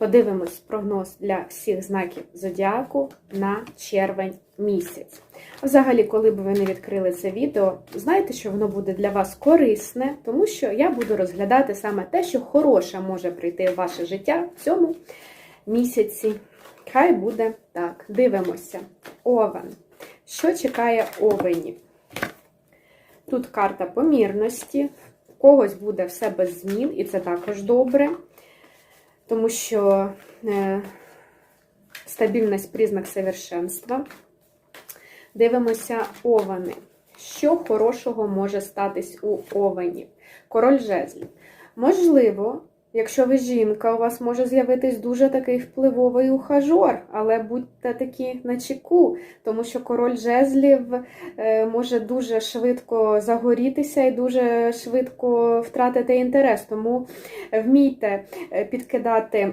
Подивимось прогноз для всіх знаків зодіаку на червень місяць. Взагалі, коли б ви не відкрили це відео, знайте, що воно буде для вас корисне, тому що я буду розглядати саме те, що хороше може прийти в ваше життя в цьому місяці. Хай буде так. Дивимося. Овен. Що чекає овенів? Тут карта помірності. У когось буде все без змін, і це також добре, тому що е, стабільність признак совершенства. Дивимося овани. Що хорошого може статись у овенів? Король жезлів. Можливо, якщо ви жінка, у вас може з'явитись дуже такий впливовий ухажор, але будьте такі на чеку, тому що король жезлів е, може дуже швидко загорітися і дуже швидко втратити інтерес. Тому вмійте е, підкидати